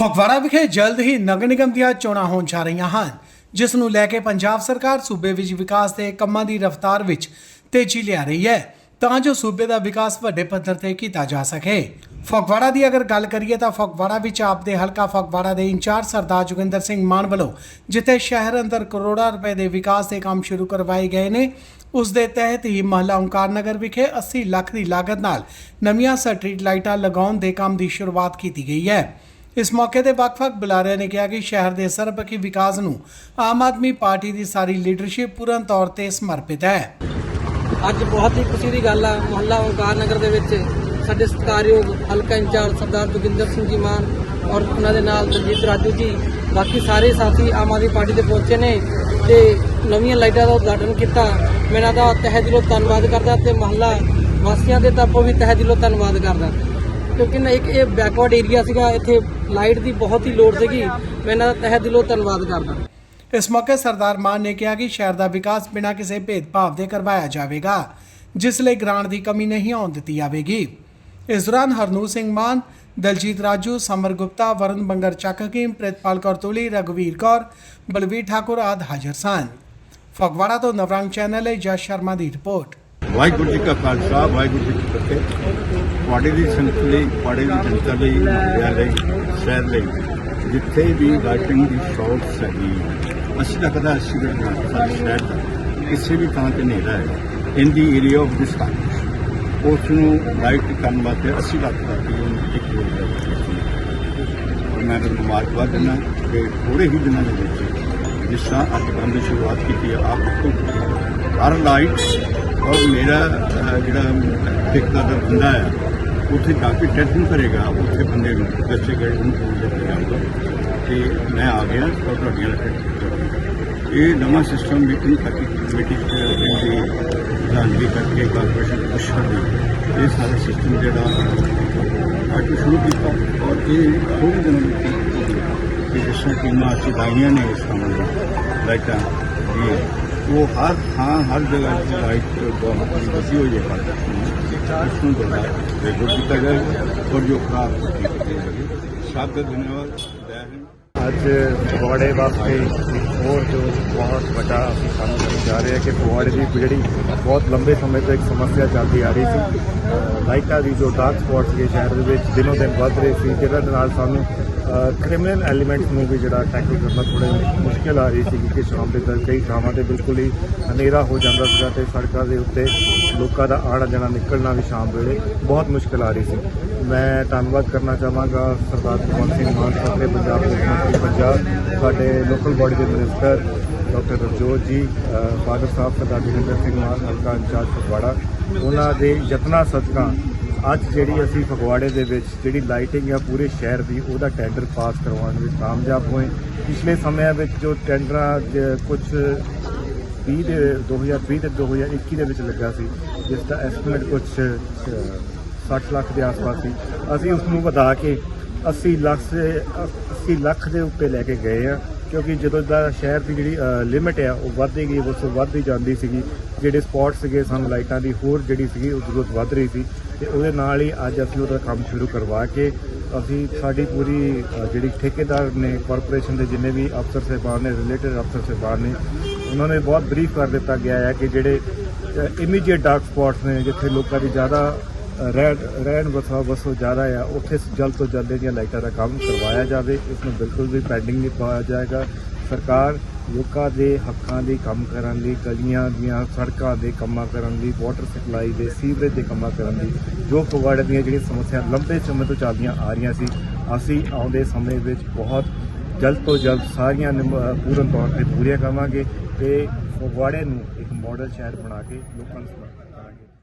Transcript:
ਫਗਵਾੜਾ ਵਿਖੇ ਜਲਦ ਹੀ ਨਗਰ ਨਿਗਮ ਦੀਆਂ ਚੋਣਾਂ ਹੋਣ ਜਾ ਰਹੀਆਂ ਹਨ, ਜਿਸ ਨੂੰ ਲੈ ਕੇ ਪੰਜਾਬ ਸਰਕਾਰ ਸੂਬੇ ਵਿੱਚ ਵਿਕਾਸ ਦੇ ਕੰਮਾਂ ਦੀ ਰਫ਼ਤਾਰ ਵਿੱਚ ਤੇਜ਼ੀ ਲਿਆ ਰਹੀ ਹੈ, ਤਾਂ ਜੋ ਸੂਬੇ ਦਾ ਵਿਕਾਸ ਵੱਡੇ ਪੱਧਰ ਤੇ ਕੀਤਾ ਜਾ ਸਕੇ। ਫਗਵਾੜਾ ਦੀ ਅਗਰ ਗੱਲ ਕਰੀਏ ਤਾਂ ਫਗਵਾੜਾ ਵਿੱਚ ਆਪਦੇ ਹਲਕਾ ਫਗਵਾੜਾ ਦੇ ਇੰਚਾਰਜ ਸਰਦਾਰ ਜੋਗਿੰਦਰ ਸਿੰਘ ਮਾਨ ਵੱਲੋਂ, ਜਿੱਥੇ ਸ਼ਹਿਰ ਅੰਦਰ ਕਰੋੜਾਂ ਰੁਪਏ ਦੇ ਵਿਕਾਸ ਦੇ ਕੰਮ ਸ਼ੁਰੂ ਕਰਵਾਏ ਗਏ ਨੇ, ਉਸ ਦੇ ਤਹਿਤ ਹੀ ਮਹੱਲਾ ਓਮਕਾਰ ਨਗਰ ਵਿਖੇ 80 ਲੱਖ ਦੀ ਲਾਗਤ ਨਾਲ ਨਵੀਆਂ ਸਟਰੀਟ ਲਾਈਟਾਂ ਲਗਾਉਣ ਦੇ ਕੰਮ ਦੀ ਸ਼ੁਰੂਆਤ ਕੀਤੀ ਗਈ ਹੈ। ਇਸ ਮੌਕੇ ਤੇ ਵੱਖ-ਵੱਖ ਬੁਲਾਰਿਆਂ ਨੇ ਕਿਹਾ ਕਿ ਸ਼ਹਿਰ ਦੇ ਸਰਬਪੱਖੀ ਵਿਕਾਸ ਨੂੰ ਆਮ ਆਦਮੀ ਪਾਰਟੀ ਦੀ ਸਾਰੀ ਲੀਡਰਸ਼ਿਪ ਪੂਰਨ ਤੌਰ ਤੇ ਸਮਰਪਿਤ ਹੈ। ਅੱਜ ਬਹੁਤ ਹੀ ਖੁਸ਼ੀ ਦੀ ਗੱਲ ਆ, ਮੁਹੱਲਾ ਓਂਕਾਰ ਨਗਰ ਦੇ ਵਿੱਚ ਸਾਡੇ ਸਤਿਕਾਰਯੋਗ ਹਲਕਾ ਇੰਚਾਰਜ ਸਰਦਾਰ ਜੋਗਿੰਦਰ ਸਿੰਘ ਜੀ ਮਾਨ ਔਰ ਉਹਨਾਂ ਦੇ ਨਾਲ ਦਲਜੀਤ ਰਾਜੂ ਜੀ, ਬਾਕੀ ਸਾਰੇ ਸਾਥੀ ਆਮ ਆਦਮੀ ਪਾਰਟੀ ਦੇ ਪਹੁੰਚੇ ਨੇ ਤੇ ਨਵੀਆਂ ਲਾਈਟਾਂ ਦਾ ਉਦਘਾਟਨ ਕੀਤਾ। ਮੈਂ ਇਹਨਾਂ ਦਾ ਤਹਿ ਦਿਲੋਂ ਧੰਨਵਾਦ ਕਰਦਾ ਤੇ ਮੁਹੱਲਾ ਵਾਸੀਆਂ ਦੇ ਤਰਫੋਂ ਵੀ ਤਹਿ ਦਿਲੋਂ ਧੰਨਵਾਦ ਕਰਦਾ। ਕਿਉਂਕਿ ਇੱਕ ਇਹ ਬੈਕਵਰਡ ਏਰੀਆ ਸੀਗਾ, ਇੱਥੇ ਲਾਈਟ ਦੀ ਬਹੁਤ ਹੀ ਲੋੜ ਸੀਗੀ। ਮੈਂ ਇਹਨਾਂ ਦਾ ਤਹਿ ਦਿਲੋਂ ਧੰਨਵਾਦ ਕਰਦਾ। ਇਸ ਮੌਕੇ ਸਰਦਾਰ ਮਾਨ ਨੇ ਕਿਹਾ ਕਿ ਸ਼ਹਿਰ ਦਾ ਵਿਕਾਸ ਬਿਨਾਂ ਕਿਸੇ ਭੇਦਭਾਵ ਦੇ ਕਰਵਾਇਆ ਜਾਵੇਗਾ, ਜਿਸ ਲਈ ਗ੍ਰਾਂਟ ਦੀ ਕਮੀ ਨਹੀਂ ਆਉਣ ਦਿੱਤੀ ਜਾਵੇਗੀ। ਇਸ ਦੌਰਾਨ ਹਰਨੂਰ ਸਿੰਘ ਮਾਨ, ਦਲਜੀਤ ਰਾਜੂ, ਸਮਰ ਗੁਪਤਾ ਵਰਨ ਬੰਗਰ ਚੱਕ ਪ੍ਰਿਤਪਾਲ ਕੌਰ ਤੁਲੀ, ਰਘਵੀਰ ਕੌਰ, ਬਲਵੀਰ ਠਾਕੁਰ ਆਦਿ ਹਾਜ਼ਰ ਸਨ। ਫਗਵਾੜਾ ਤੋਂ ਨਵਰੰਗ ਚੈਨਲ ਲਈ ਜਸ ਸ਼ਰਮਾ ਦੀ ਰਿਪੋਰਟ। ਵਾਹਿਗੁਰੂ ਜੀ ਕਾ ਖਾਲਸਾ, ਵਾਹਿਗੁਰੂ ਜੀ ਕੀ ਫਤਿਹ। ਤੁਹਾਡੇ ਦੀ ਸੰਗਤ ਲਈ, ਤੁਹਾਡੇ ਦੀ ਜਨਤਾ ਲਈ ਮੁੰਡਿਆਂ ਲਈ, ਸ਼ਹਿਰ ਲਈ, ਜਿੱਥੇ ਵੀ ਲਾਈਟਿੰਗ ਦੀ ਸ਼ੌਰਟਸ ਹੈਗੀ, ਅਸੀਂ ਤਾਂ ਕਦਾ ਅਸੀਂ ਵੀ ਸਾਡੇ ਸ਼ਹਿਰ ਦਾ ਕਿਸੇ ਵੀ ਥਾਂ ਤੇ ਹਨੇਰਾ ਹੈ in the area of this time ਉਸ ਨੂੰ ਲਾਈਟ ਕਰਨ ਵਾਸਤੇ 80 ਲੱਖ ਦਾ ਵੀ ਇੱਕ ਕਰੋੜ ਦਾ ਮੈਂ ਤੁਹਾਨੂੰ ਮੁਬਾਰਕਬਾਦ ਦਿੰਦਾ ਕਿ ਥੋੜੇ ਹੀ ਦਿਨਾਂ ਦੇ ਵਿੱਚ, ਜਿਸ ਤਰ੍ਹਾਂ ਅੱਜ ਕੰਮ ਦੀ ਸ਼ੁਰੂਆਤ ਕੀਤੀ ਹੈ, ਆਪ ਤੋਂ ਹਰ ਲਾਈਟ ਔਰ ਮੇਰਾ ਜਿਹੜਾ ਜਿਹੜਾ ਦਾ ਬੰਦਾ ਹੈ ਉੱਥੇ ਜਾ ਕੇ ਟੈਸਟਿੰਗ ਕਰੇਗਾ ਉੱਥੇ ਬੰਦੇ ਨੂੰ ਦੱਸੇ ਗਏ ਉਹਨੂੰ ਫੋਨ ਜਾਊਗਾ ਕਿ ਮੈਂ ਆ ਗਿਆ ਔਰ ਤੁਹਾਡੀਆਂ ਲਾਈਟਾਂ ਇਹ ਨਵਾਂ ਸਿਸਟਮ ਮੀਟਿੰਗ ਕਰਕੇ ਕਮੇਟੀ ਚ ਇਹਦੀ ਜਾਣਕਾਰੀ ਕਰਕੇ ਕਾਰਪੋਰੇਸ਼ਨ ਪੁਸ਼ ਕਰਨੀ ਇਹ ਸਾਰਾ ਸਿਸਟਮ ਜਿਹੜਾ ਅੱਜ ਸ਼ੁਰੂ ਕੀਤਾ ਔਰ ਇਹ ਥੋੜੇ ਦਿਨਾਂ ਵਿੱਚ ਕਿ ਜਿਸ ਤਰ੍ਹਾਂ ਟੀਮਾਂ ਅਸੀਂ ਲਾਈਆਂ ਨੇ ਇਸ ਕੰਮ ਦੀ ਲਾਈਟਾਂ, ਇਹ ਉਹ ਹਰ ਥਾਂ ਹਰ ਜਗ੍ਹਾ ਤੇ ਲਾਈਟ ਬਹੁਤ ਵਧੀ ਹੋਈ ਹੈ ਪਰ ਇਸ ਨੂੰ ਬੜਾ ਰੈਗੂਲਰ ਕੀਤਾ ਜਾਏ ਔਰ ਜੋ ਖਰਾਬ ਕੀਤੀ ਅੱਜ ਫਗਵਾੜੇ ਵਾਸਤੇ ਹੋਰ ਜੋ ਬਹੁਤ ਵੱਡਾ ਅਸੀਂ ਕੰਮ ਕਰਨ ਜਾ ਰਹੇ ਹਾਂ ਕਿ ਫਗਵਾੜੇ ਦੀ ਜਿਹੜੀ ਬਹੁਤ ਲੰਬੇ ਸਮੇਂ ਤੋਂ ਇੱਕ ਸਮੱਸਿਆ ਚੱਲਦੀ ਆ ਰਹੀ ਸੀ ਲਾਈਟਾਂ ਦੀ ਜੋ ਡਾਰਕ ਸਪੌਟਸ ਸੀਗੇ ਸ਼ਹਿਰ ਦੇ ਵਿੱਚ ਦਿਨੋਂ ਦਿਨ ਵੱਧ ਰਹੇ ਸੀ ਜਿਹਦੇ ਨਾਲ ਸਾਨੂੰ ਕ੍ਰਿਮੀਨਲ ਐਲੀਮੈਂਟਸ ਨੂੰ ਵੀ ਜਿਹੜਾ ਟੈਕਲ ਕਰਨਾ ਥੋੜਾ ਮੁਸ਼ਕਿਲ ਆ ਰਹੀ ਸੀ ਕਿ ਸ਼ਾਮ ਦੇ ਦਰ ਕਈ ਥਾਵਾਂ ਤੇ ਬਿਲਕੁਲ ਹੀ ਹਨੇਰਾ ਹੋ ਜਾਂਦਾ ਸੀਗਾ ਤੇ ਸੜਕਾਂ ਦੇ ਉੱਤੇ ਲੋਕਾਂ ਦਾ ਆੜਾ ਜਾਣਾ ਨਿਕਲਣਾ ਵੀ ਸ਼ਾਮ ਵੇਲੇ ਬਹੁਤ ਮੁਸ਼ਕਿਲ ਆ ਰਹੀ ਸੀ। ਮੈਂ ਧੰਨਵਾਦ ਕਰਨਾ ਚਾਹਾਂਗਾ ਸਰਦਾਰ ਭਗਵੰਤ ਸਿੰਘ ਮਾਨ ਸਾਡੇ ਪੰਜਾਬ ਮੁੱਖ ਮੰਤਰੀ ਪੰਜਾਬ, ਸਾਡੇ ਲੋਕਲ ਬਾਡੀ ਦੇ minister doctor Rajot ji father sahib Sardar Joginder Singh Mann, ਹਲਕਾ ਇੰਚਾਰਜ ਫਗਵਾੜਾ, ਉਹਨਾਂ ਦੇ ਯਤਨਾਂ ਸਦਕਾ ਅੱਜ ਜਿਹੜੀ ਅਸੀਂ ਫਗਵਾੜੇ ਦੇ ਵਿੱਚ ਜਿਹੜੀ ਲਾਈਟਿੰਗ ਆ ਪੂਰੇ ਸ਼ਹਿਰ ਦੀ, ਉਹਦਾ ਟੈਂਡਰ ਪਾਸ ਕਰਵਾਉਣ ਵਿੱਚ ਕਾਮਯਾਬ ਹੋਏ। ਪਿਛਲੇ ਸਮਿਆਂ ਵਿੱਚ ਜੋ ਟੈਂਡਰਾਂ ਕੁਝ 20 ਦੇ 2020 ਤੇ 2021 ਦੇ ਵਿੱਚ ਲੱਗਾ ਸੀ, ਜਿਸ ਦਾ ਐਸਟੀਮੇਟ ਕੁਝ 60 ਲੱਖ ਦੇ ਆਸ-ਪਾਸ ਸੀ। ਅਸੀਂ ਉਸ ਨੂੰ ਵਧਾ ਕੇ 80 ਲੱਖ ਦੇ 80 ਲੱਖ ਦੇ ਉੱਤੇ ਲੈ ਕੇ ਗਏ ਆ। ਕਿਉਂਕਿ ਜਦੋਂ ਦਾ ਸ਼ਹਿਰ ਦੀ ਜਿਹੜੀ ਲਿਮਿਟ ਆ, ਉਹ ਵੱਧਦੀ ਗਈ, ਉਸ ਤੋਂ ਵੱਧਦੀ ਜਾਂਦੀ ਸੀਗੀ। ਜਿਹੜੇ ਸਪੌਟ ਸੀਗੇ, ਸਾਨੂੰ ਲਾਈਟਾਂ ਦੀ ਹੋਰ ਜਿਹੜੀ ਸੀਗੀ, ਉਹ ਜ਼ਰੂਰਤ ਵੱਧ ਰਹੀ ਸੀ। ਤੇ ਉਹਦੇ ਨਾਲ ਹੀ ਅੱਜ ਅਸੀਂ ਉਹਦਾ ਕੰਮ ਸ਼ੁਰੂ ਕਰਵਾ ਕੇ ਅਸੀਂ ਸਾਡੀ ਪੂਰੀ ਜਿਹੜੀ ਠੇਕੇਦਾਰ ਨੇ ਕਾਰਪੋਰੇਸ਼ਨ ਦੇ ਜਿੰਨੇ ਵੀ ਅਫਸਰ ਸਾਹਿਬਾਨ ਨੇ ਰਿਲੇਟਡ ਅਫਸਰ ਸਾਹਿਬਾਨ ਨੇ, ਉਹਨਾਂ ਨੇ ਬਹੁਤ ਬਰੀਫ ਕਰ ਦਿੱਤਾ ਗਿਆ ਹੈ ਕਿ ਜਿਹੜੇ ਇਮੀਡੀਏਟ ਡਾਰਕ ਸਪੌਟਸ ਨੇ, ਜਿੱਥੇ ਲੋਕਾਂ ਦੀ ਜ਼ਿਆਦਾ ਰਹਿਣ ਰਹਿਣ ਵਸਾ ਵਸੋ ਜ਼ਿਆਦਾ ਆ, ਉੱਥੇ ਜਲਦ ਤੋਂ ਜਲਦ ਇਹਦੀਆਂ ਲਾਈਟਾਂ ਦਾ ਕੰਮ ਕਰਵਾਇਆ ਜਾਵੇ, ਇਸ ਨੂੰ ਬਿਲਕੁਲ ਵੀ ਪੈਂਡਿੰਗ ਨਹੀਂ ਪਾਇਆ ਜਾਏਗਾ। ਸਰਕਾਰ ਲੋਕਾਂ ਦੇ ਹੱਕਾਂ ਦੇ ਕੰਮ ਕਰਨ ਲਈ, ਗਲੀਆਂ ਦੀਆਂ ਸੜਕਾਂ ਦੇ ਕੰਮਾਂ ਕਰਨ ਲਈ ਵਾਟਰ ਸਪਲਾਈ ਦੇ ਸੀਵਰੇਜ ਦੇ ਕੰਮਾਂ ਕਰਨ ਲਈ, ਜੋ ਫਗਵਾੜੇ ਦੀਆਂ ਜਿਹੜੀਆਂ ਸਮੱਸਿਆ ਲੰਬੇ ਸਮੇਂ ਤੋਂ ਚੱਲਦੀਆਂ ਆ ਰਹੀਆਂ ਸੀ, ਅਸੀਂ ਆਉਂਦੇ ਸਮੇਂ ਵਿੱਚ ਬਹੁਤ ਜਲਦ ਤੋਂ ਜਲਦ ਸਾਰੀਆਂ ਨਿਮ- ਪੂਰਨ ਤੌਰ ਤੇ ਪੂਰੀਆਂ ਕਰਾਂਗੇ ਤੇ ਫਗਵਾੜੇ ਨੂੰ ਇੱਕ ਮਾਡਲ ਸ਼ਹਿਰ ਬਣਾ ਕੇ ਲੋਕਾਂ ਨੂੰ ਸਮਰਪਿਤ ਕਰਾਂਗੇ।